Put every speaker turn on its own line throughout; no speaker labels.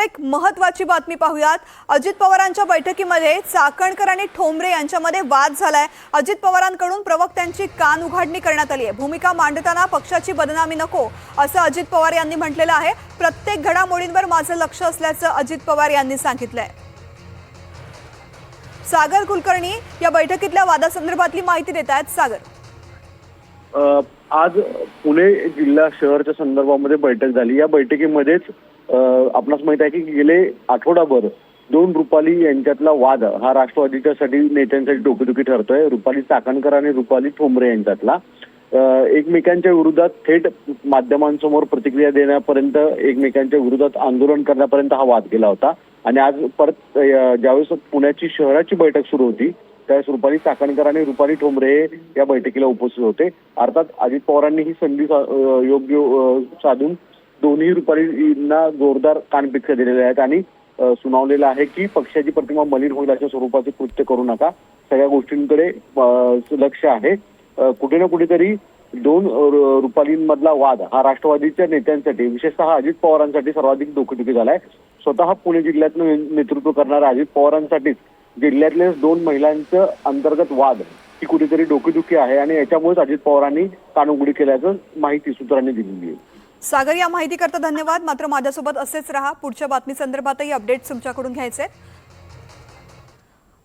एक महत्वाची बातमी पाहूयात. अजित पवारांच्या बैठकीमध्ये चाकणकर आणि ठोंबरे यांच्यामध्ये वाद झालाय. अजित पवारांकडून प्रवक्त्यांची कान उघाडणी करण्यात आली आहे भूमिका मांडताना पक्षाची बदनामी नको असं अजित पवार यांनी म्हटलेलं आहे. प्रत्येक घडामोडींवर माझं लक्ष असल्याचं अजित पवार यांनी सांगितलंय. सागर कुलकर्णी या बैठकीतल्या वादासंदर्भातली माहिती देत आहेत सागर
आज पुणे जिल्हा शहरच्या संदर्भामध्ये बैठक झाली. या बैठकीमध्येच आपणास माहीत आहे की गेले आठवडाभर दोन रुपाली यांच्यातला वाद हा राष्ट्रवादीच्या साठी नेत्यांसाठी डोकेदुखी ठरतोय. रुपाली चाकणकर आणि रुपाली ठोंबरे यांच्यातला. एकमेकांच्या विरोधात थेट माध्यमांसमोर प्रतिक्रिया देण्यापर्यंत एकमेकांच्या विरोधात आंदोलन करण्यापर्यंत हा वाद गेला होता. आणि आज परत ज्यावेळेस पुण्याची शहराची बैठक सुरू होती त्यावेळेस रुपाली चाकणकर आणि रुपाली ठोंबरे हे या बैठकीला उपस्थित होते. अर्थात अजित पवारांनी ही संधी योग्य साधून दोन्ही रुपारींना जोरदार कानपिचका दिलेल्या आहेत आणि सुनावलेलं आहे की पक्षाची प्रतिमा मलिन होईल अशा स्वरूपाचे कृत्य करू नका. सगळ्या गोष्टींकडे लक्ष आहे. कुठे ना कुठेतरी दोन रु- रुपालींमधला वाद हा राष्ट्रवादीच्या नेत्यांसाठी विशेषतः अजित पवारांसाठी सर्वाधिक डोकेदुखी झालाय. स्वतः पुणे जिल्ह्यातनं नेतृत्व करणाऱ्या अजित पवारांसाठीच जिल्ह्यातलेच दोन महिलांचं अंतर्गत वाद ही कुठेतरी डोकेदुखी आहे आणि याच्यामुळेच अजित पवारांनी कानउघडी केल्याचं माहिती सूत्रांनी दिलेली आहे.
सागर या माहितीकरता धन्यवाद. मात्र माझ्यासोबत असेच राहा. पुढच्या बातमी संदर्भातही अपडेट्स तुमच्याकडून घ्यायचे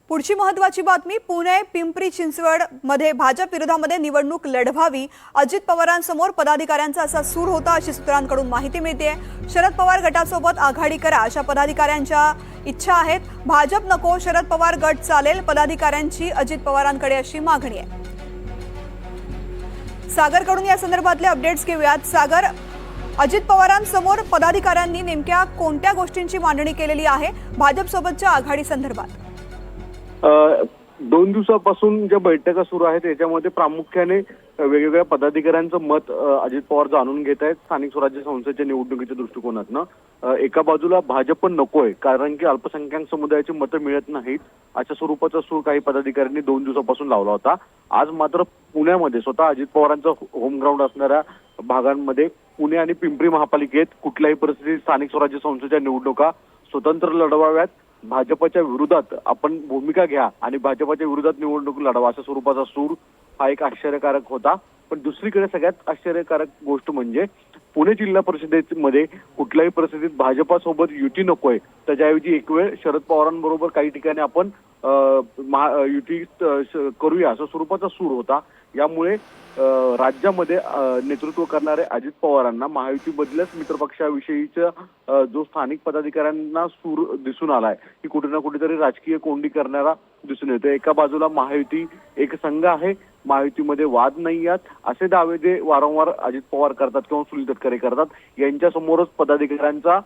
पुढची महत्वाची बातमी पुणे पिंपरी चिंचवडमध्ये भाजप विरोधामध्ये निवडणूक लढवावी. अजित पवारांसमोर पदाधिकाऱ्यांचा असा सूर होता अशी सूत्रांकडून माहिती मिळते शरद पवार गटासोबत आघाडी करा अशा पदाधिकाऱ्यांच्या इच्छा आहेत. भाजप नको शरद पवार गट चालेल पदाधिकाऱ्यांची अजित पवारांकडे अशी मागणी आहे. सागरकडून या संदर्भातले अपडेट्स घेऊयात. सागर अजित पवारांसमोर पदाधिकाऱ्यांनी नेमक्या कोणत्या गोष्टींची मांडणी केलेली आहे भाजपसोबतच्या आघाडी संदर्भात?
दोन दिवसापासून ज्या बैठका सुरू आहेत त्याच्यामध्ये प्रामुख्याने वेगवेगळ्या पदाधिकाऱ्यांचं मत अजित पवार जाणून घेत आहेत स्थानिक स्वराज्य संस्थेच्या निवडणुकीच्या दृष्टिकोनातनं. एका बाजूला भाजप पण नकोय कारण की अल्पसंख्याक समुदायाची मतं मिळत नाहीत अशा स्वरूपाचा सूर काही पदाधिकाऱ्यांनी दोन दिवसापासून लावला होता. आज मात्र पुण्यामध्ये स्वतः अजित पवारांचं होम ग्राउंड असणाऱ्या भागांमध्ये पुणे आणि पिंपरी महापालिकेत कुठल्याही परिस्थितीत स्थानिक स्वराज्य संस्थेच्या निवडणुका स्वतंत्र लढवाव्यात. भाजपच्या विरोधात आपण भूमिका घ्या आणि भाजपच्या विरोधात निवडणूक लढवा अशा स्वरूपाचा सूर हा एक आश्चर्यकारक होता. पण दुसरीकडे सगळ्यात आश्चर्यकारक गोष्ट म्हणजे पुणे जिल्हा परिषदेमध्ये कुठल्याही परिस्थितीत भाजपासोबत युती नकोय. त्याच्याऐवजी एक वेळ शरद पवारांबरोबर काही ठिकाणी आपण महा- युती श- करूया असा स्वरूपाचा सूर होता. यामुळे राज्यामध्ये नेतृत्व करणारे अजित पवारांना महायुतीमधल्याच मित्रपक्षाविषयीचा जो स्थानिक पदाधिकाऱ्यांना सूर दिसून आलाय की कुठे ना कुठेतरी राजकीय कोंडी करणारा दिसून येते. एका बाजूला महायुती एक संघ आहे. महायुतीमध्ये वाद नाही आहेत. असे दावे जे वारंवार अजित पवार करतात किंवा सुनील तटकरे करतात यांच्यासमोरच पदाधिकाऱ्यांचा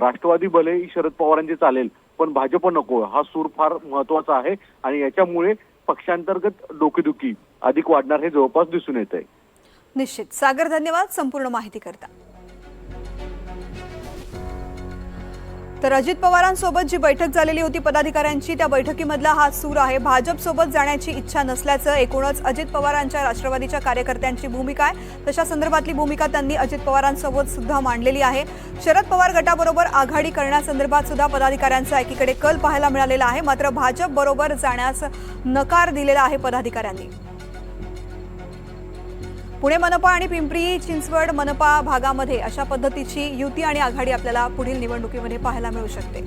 राष्ट्रवादी भले शरद पवारांचे चालेल पण भाजप नको. हा सूर फार महत्त्वाचा आहे आणि याच्यामुळे पक्षांतर्गत डोकेदुखी अधिक वाढणार हे जवळपास दिसून येत आहे
निश्चित. सागर धन्यवाद. संपूर्ण माहिती करता. तर अजित पवारांसोबत जी बैठक झालेली होती पदाधिकाऱ्यांची त्या बैठकीमधला हा सूर आहे. भाजपसोबत जाण्याची इच्छा नसल्याचं एकूणच अजित पवारांच्या राष्ट्रवादीच्या कार्यकर्त्यांची भूमिका आहे. तशा संदर्भातली भूमिका त्यांनी अजित पवारांसोबत सुद्धा मांडलेली आहे. शरद पवार गटाबरोबर आघाडी करण्यासंदर्भात सुद्धा पदाधिकाऱ्यांचा एकीकडे कल पाहायला मिळालेला आहे. मात्र भाजप बरोबर जाण्यास नकार दिलेला आहे पदाधिकाऱ्यांनी. पुणे मनपा आणि पिंपरी चिंचवड मनपा भागामध्ये अशा पद्धतीची युती आणि आघाडी आपल्याला पुढील निवडणुकीमध्ये पाहायला मिळू शकते.